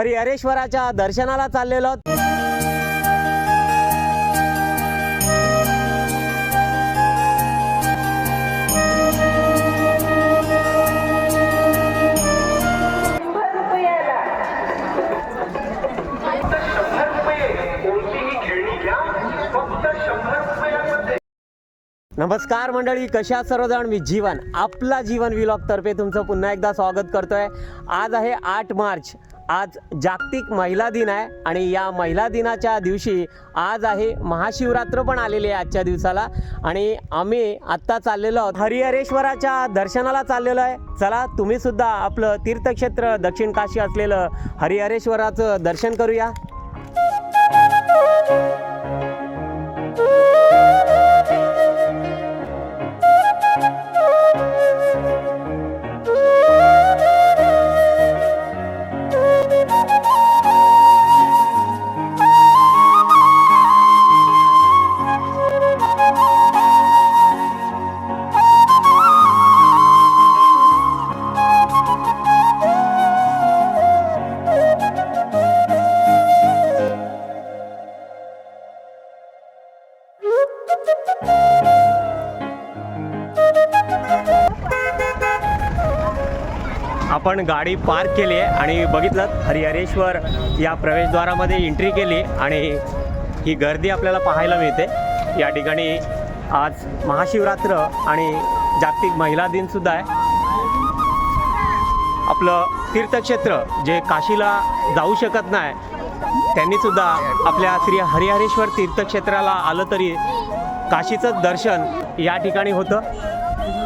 हरिहरेश्वराच्या दर्शनाला चाललेलो आहोत. नमस्कार मंडळी कशा सर्वजण मी जीवन आपला जीवन विलॉग तर्फे तुमचं पुन्हा एकदा स्वागत करतोय आज आहे आठ मार्च आज जागतिक महिला दिन आहे आणि या महिला दिनाच्या दिवशी आज आहे महाशिवरात्र पण आलेली आहे आजच्या दिवसाला. आणि आम्ही आत्ता चाललेलो आहोत. हरिहरेश्वराच्या दर्शनाला चाललेलो आहे. चला तुम्ही सुद्धा आपलं तीर्थक्षेत्र दक्षिण काशी असलेलं हरिहरेश्वराचं दर्शन करूया. आपण गाडी पार्क केली आहे आणि बघितलं हरिहरेश्वर या प्रवेशद्वारामध्ये एंट्री केली आणि ही गर्दी आपल्याला पाहायला मिळते. या ठिकाणी आज महाशिवरात्र आणि जागतिक महिला दिनसुद्धा आहे. आपलं तीर्थक्षेत्र जे काशीला जाऊ शकत नाही त्यांनीसुद्धा आपल्या श्री हरिहरेश्वर तीर्थक्षेत्राला आलं तरी काशीचं दर्शन या ठिकाणी होतं.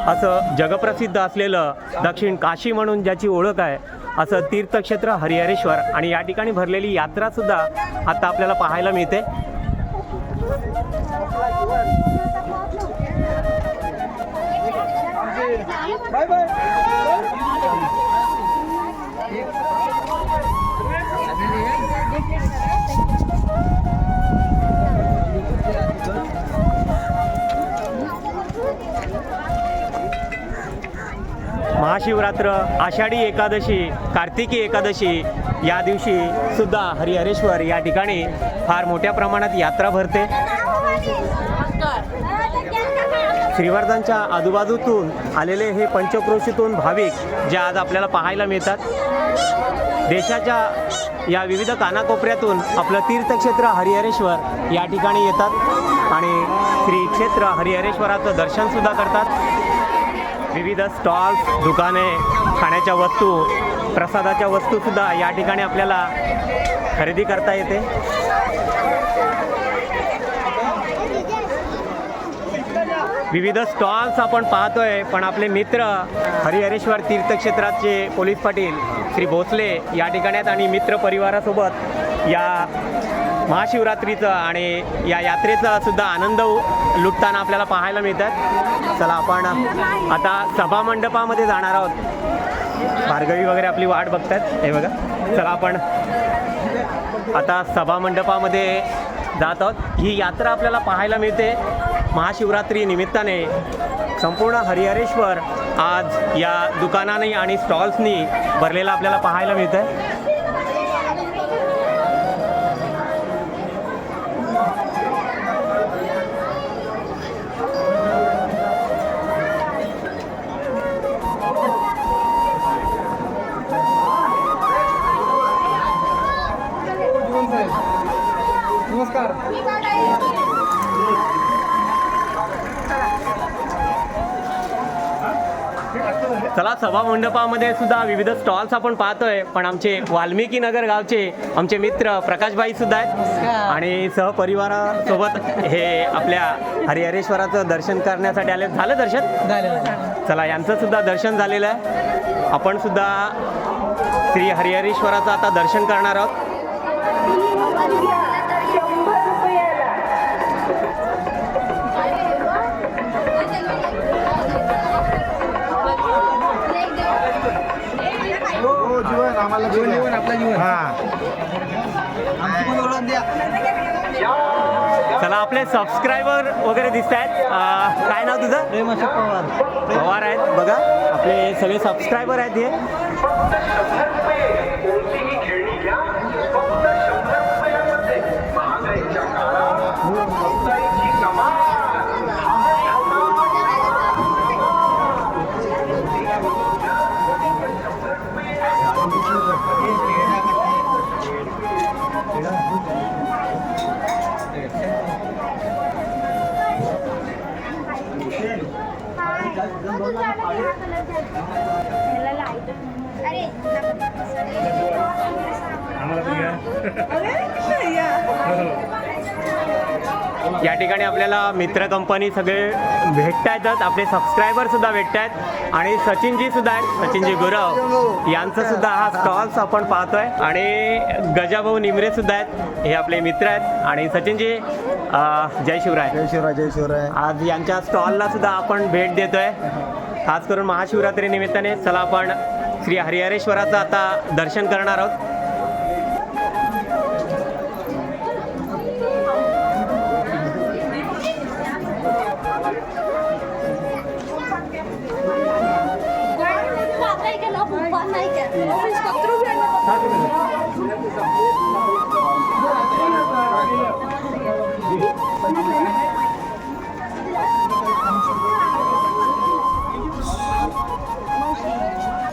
असं जगप्रसिद्ध असलेलं दक्षिण काशी म्हणून ज्याची ओळख आहे असं तीर्थक्षेत्र हरिहरेश्वर. आणि या ठिकाणी भरलेली यात्रासुद्धा आता आपल्याला पाहायला मिळते. महाशिवरात्र आषाढी एकादशी कार्तिकी एकादशी या दिवशी सुद्धा हरिहरेश्वर या ठिकाणी फार मोठ्या प्रमाणात यात्रा भरते. श्रीवर्धनच्या आजूबाजूतून आलेले हे पंचक्रोशीतून भाविक जे आज आपल्याला पाहायला मिळतात. देशाच्या या विविध कानाकोपऱ्यातून आपलं तीर्थक्षेत्र हरिहरेश्वर या ठिकाणी येतात आणि श्री क्षेत्र हरिहरेश्वराचं दर्शनसुद्धा करतात. विविध स्टॉल्स दुकाने खाण्याच्या वस्तू प्रसादाच्या वस्तूसुद्धा या ठिकाणी आपल्याला खरेदी करता येते. विविध स्टॉल्स आपण पाहतोय पण आपले मित्र हरिहरेश्वर तीर्थक्षेत्राचे पोलीस पाटील श्री भोसले या ठिकाणी आहेत आणि मित्र परिवारासोबत या महाशिवरात्रीचं आणि या यात्रेचा सुद्धा आनंद लुटताना आपल्याला पाहायला मिळतात. चला आपण आता सभामंडपामध्ये जाणार आहोत. भार्गवी वगैरे आपली वाट बघतात. हे बघा. चला आपण आता सभामंडपामध्ये जात आहोत. ही यात्रा आपल्याला पाहायला मिळते. महाशिवरात्री निमित्ताने संपूर्ण हरिहरेश्वर आज या दुकानाने आणि स्टॉल्सनी भरलेलं आपल्याला पाहायला मिळतं आहे चला सभा मंडपामध्ये सुद्धा विविध स्टॉल्स आपण पाहतोय. पण आमचे वाल्मिकी नगर गावचे आमचे मित्र प्रकाशबाई सुद्धा आहेत. आणि सहपरिवारासोबत हे आपल्या हरिहरेश्वराचं दर्शन करण्यासाठी आले. झालं दर्शन? चला यांचं सुद्धा दर्शन झालेलं आहे. आपण सुद्धा श्री हरिहरेश्वराचं आता दर्शन करणार आहोत. आम्हाला जीवन जीवन आपलं जीवन. हा. चला आपले सबस्क्रायबर वगैरे दिसत आहेत काय नाव तुझं? प्रेम अशोक पवार. पवार आहेत. बघा आपले सगळे सबस्क्रायबर आहेत हे. या ठिकाणी आपल्याला मित्र कंपनी सगळे भेटता येतात आपले सबस्क्रायबर सुद्धा भेटत आहेत आणि सचिनजी सुद्धा आहेत सचिनजी गुरव यांचं सुद्धा हा स्टॉल्स आपण पाहतोय. आणि गजाभाऊ निमरे सुद्धा आहेत हे आपले मित्र आहेत. आणि सचिनजी जय शिवराय. जय शिवराय जय शिवराय. आज यांच्या स्टॉलला सुद्धा आपण भेट देतोय. खास करून महाशिवरात्री निमित्ताने चला आपण श्री हरिहरेश्वराचं आता दर्शन करणार आहोत.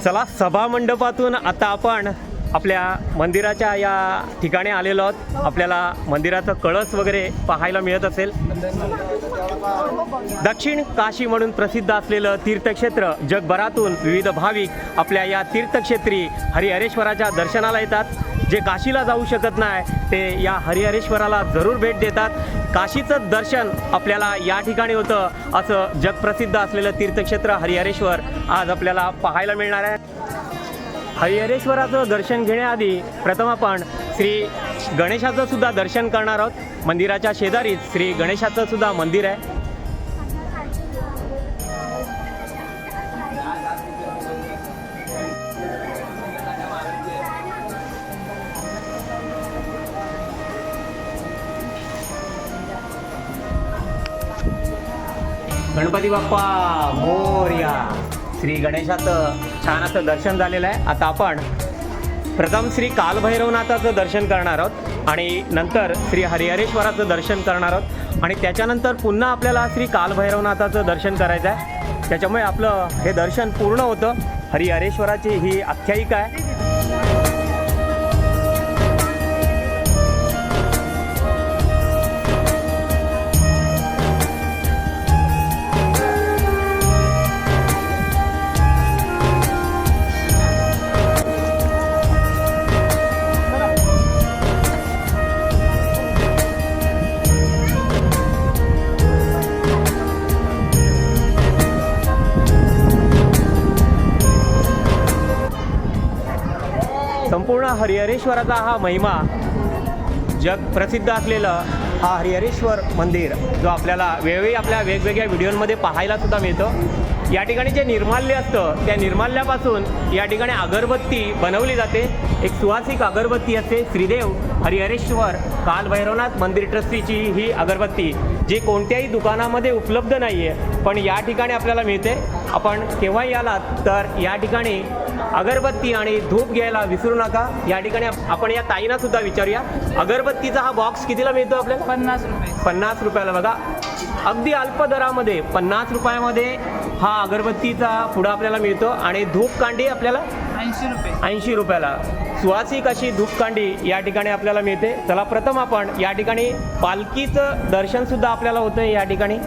चला सभा मंडपातून आता आपण आपल्या मंदिराच्या या ठिकाणी आलेलो आहोत. आपल्याला मंदिराचं कळस वगैरे पाहायला मिळत असेल. दक्षिण काशी म्हणून प्रसिद्ध असलेलं तीर्थक्षेत्र जगभरातून विविध भाविक आपल्या या तीर्थक्षेत्री हरिहरेश्वराच्या दर्शनाला येतात. जे काशीला जाऊ शकत नाही ते या हरिहरेश्वराला जरूर भेट देतात. काशीचं दर्शन आपल्याला या ठिकाणी होतं असं जगप्रसिद्ध असलेलं तीर्थक्षेत्र हरिहरेश्वर आज आपल्याला पाहायला मिळणार आहे. हरिहरेश्वराचं दर्शन घेण्याआधी प्रथम आपण श्री गणेशाचं सुद्धा दर्शन करणार आहोत. मंदिराच्या शेजारीच श्री गणेशाचं सुद्धा मंदिर आहे. गणपती बाप्पा मोर्या. श्री गणेशाचं छान असं दर्शन झालेलं आहे. आता आपण प्रथम श्री कालभैरवनाथाचं दर्शन करणार आहोत आणि नंतर श्री हरिहरेश्वराचं दर्शन करणार आहोत. आणि त्याच्यानंतर पुन्हा आपल्याला श्री कालभैरवनाथाचं दर्शन करायचं आहे. त्याच्यामुळे आपलं हे दर्शन पूर्ण होतं. हरिहरेश्वराची ही आख्यायिका आहे. संपूर्ण हरिहरेश्वराचा हा महिमा जग प्रसिद्ध असलेलं हा हरिहरेश्वर मंदिर जो आपल्याला वेळोवेळी आपल्या वेगवेगळ्या व्हिडिओमध्ये पाहायला सुद्धा मिळतो. या ठिकाणी जे निर्माल्य असतं त्या निर्माल्यापासून या ठिकाणी अगरबत्ती बनवली जाते. एक सुवासिक अगरबत्ती असते श्रीदेव हरिहरेश्वर कालभैरवनाथ मंदिर ट्रस्टीची ही अगरबत्ती जी कोणत्याही दुकानामध्ये उपलब्ध नाही आहे पण या ठिकाणी आपल्याला मिळते. आपण केव्हाही आलात तर या ठिकाणी अगरबत्ती आणि धूप घ्यायला विसरू नका. या ठिकाणी आप- आपण या ताईंना सुद्धा विचारूया. अगरबत्तीचा हा बॉक्स कितीला मिळतो आपल्याला? पन्नास रुपये. पन्नास रुपयाला बघा. अगदी अल्प दरामध्ये पन्नास रुपयामध्ये हा अगरबत्तीचा पुडा आपल्याला मिळतो. आणि धूप कांडी आपल्याला ऐंशी रुपये. ऐंशी रुपयाला. सुवासिक अशी धूपकांडी या ठिकाणी आपल्याला मिळते. चला प्रथम आपण या ठिकाणी पालखीचं दर्शन सुद्धा आपल्याला होतं या ठिकाणी.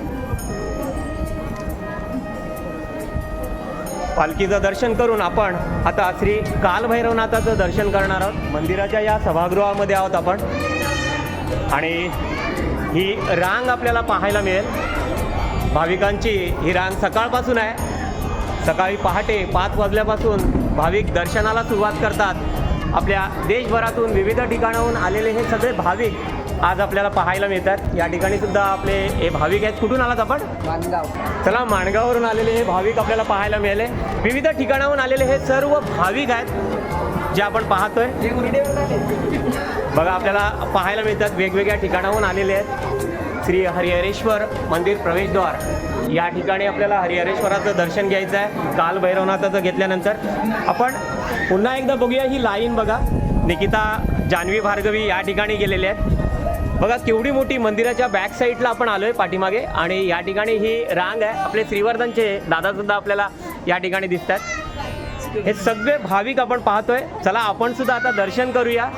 पालखीचं दर्शन करून आपण आता श्री कालभैरवनाथाचं दर्शन करणार आहोत. मंदिराच्या या सभागृहामध्ये आहोत आपण. आणि ही रांग आपल्याला पाहायला मिळेल. भाविकांची ही रांग सकाळपासून आहे. सकाळी पहाटे पाच वाजल्यापासून भाविक दर्शनाला सुरुवात करतात. आपल्या देशभरातून विविध ठिकाणाहून आलेले हे सगळे भाविक आज आपल्याला पाहायला मिळतात. या ठिकाणी सुद्धा आपले हे भाविक आहेत. कुठून आलात आपण? चला माणगाववरून आलेले हे भाविक आपल्याला पाहायला मिळाले. विविध ठिकाणाहून आलेले हे सर्व भाविक आहेत जे आपण पाहतोय. बघा आपल्याला पाहायला मिळतात. वेगवेगळ्या ठिकाणाहून आलेले आहेत. श्री हरिहरेश्वर मंदिर प्रवेशद्वार. या ठिकाणी आपल्याला हरिहरेश्वराचं दर्शन घ्यायचं आहे. काल भैरवनाथाचं घेतल्यानंतर. आपण पुन्हा एकदा बघूया ही लाईन बघा. निकिता जान्हवी भार्गवी या ठिकाणी गेलेले आहेत. बघा केवढी मोठी मंदिराच्या बॅक साईडला आपण आलोय पाठीमागे आणि या ठिकाणी ही रांग आहे. आपले श्रीवर्धनचे दादा सुद्धा आपल्याला या ठिकाणी दिसतात हे सगळे भाविक आपण पाहतोय. चला आपण सुद्धा आता दर्शन करूया.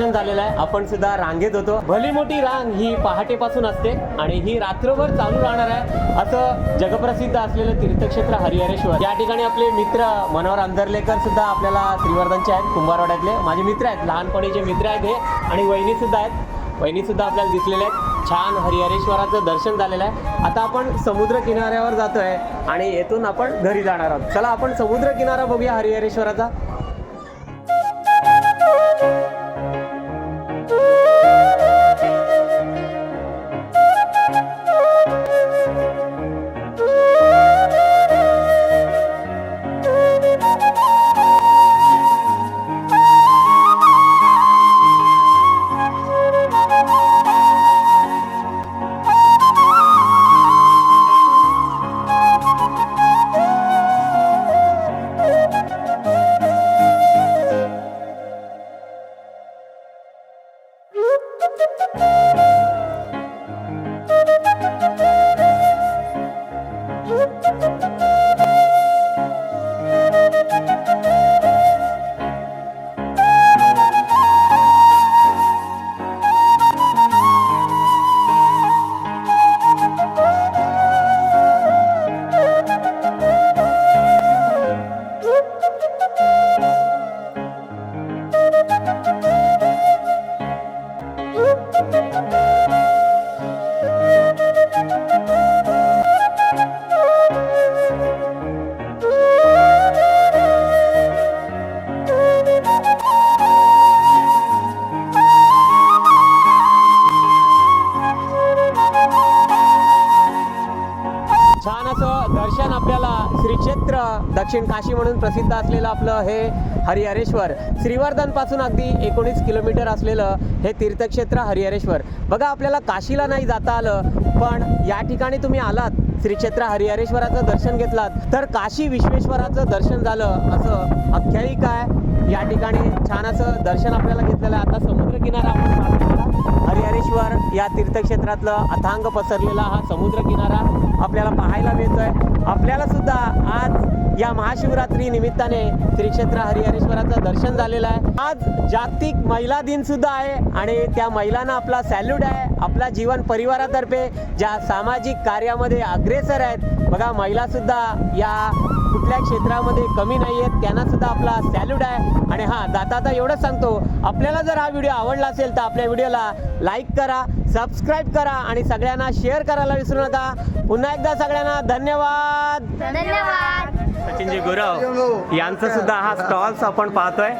दर्शन झालेलं आहे. आपण सुद्धा रांगेत होतो. भली मोठी रांग ही पहाटेपासून असते आणि ही रात्रभर चालू राहणार आहे असं जगप्रसिद्ध असलेलं तीर्थक्षेत्र हरिहरेश्वर. या ठिकाणी आपले मित्र मनोहर अंधरलेकर सुद्धा आपल्याला श्रीवर्धनचे आहेत कुंभारवाड्यातले. माझे मित्र आहेत लहानपणीचे मित्र आहेत हे आणि वहिनी सुद्धा आहेत. वहिनी सुद्धा आपल्याला दिसलेल्या आहेत. छान हरिहरेश्वराचं दर्शन झालेलं आहे. आता आपण समुद्र किनाऱ्यावर जातोय आणि येथून आपण घरी जाणार आहोत. चला आपण समुद्र किनारा बघूया हरिहरेश्वराचा. दर्शन आपल्याला श्रीक्षेत्र दक्षिण काशी म्हणून प्रसिद्ध असलेलं आपलं हे हरिहरेश्वर. श्रीवर्धनपासून अगदी एकोणीस किलोमीटर असलेलं हे तीर्थक्षेत्र हरिहरेश्वर. बघा आपल्याला काशीला नाही जाता आलं पण या ठिकाणी तुम्ही आलात श्रीक्षेत्र हरिहरेश्वराचं दर्शन घेतलात तर काशी विश्वेश्वराचं दर्शन झालं असं आख्यायिका आहे. या ठिकाणी छान असं दर्शन आपल्याला घेतलेलं आहे. आता समुद्र किनारा आपण हरिहरेश्वर या तीर्थक्षेत्रातलं अथांग पसरलेला हा समुद्र किनारा आपल्याला पाहायला मिळतोय. आपल्याला सुद्धा आज या महाशिवरात्री निमित्ताने श्री क्षेत्र हरिहरेश्वराचं दर्शन झालेलं आहे. आज जागतिक महिला दिन सुद्धा आहे आणि त्या महिलांना आपला सॅल्यूट आहे. आपला जीवन परिवारातर्फे ज्या सामाजिक कार्यामध्ये अग्रेसर आहेत बघा महिला सुद्धा या कुठल्या क्षेत्रामध्ये कमी नाही आहेत त्यांना सुद्धा आपला सॅल्यूट आहे. आणि हां जाता आता एवढंच सांगतो आपल्याला जर हा व्हिडिओ आवडला असेल तर आपल्या व्हिडिओला लाईक करा सबस्क्राईब करा आणि सगळ्यांना शेअर करायला विसरू नका. पुन्हा एकदा सगळ्यांना धन्यवाद. धन्यवाद. सचिनजी गुरव यांचा सुद्धा हा स्टॉल्स आपण पाहतोय.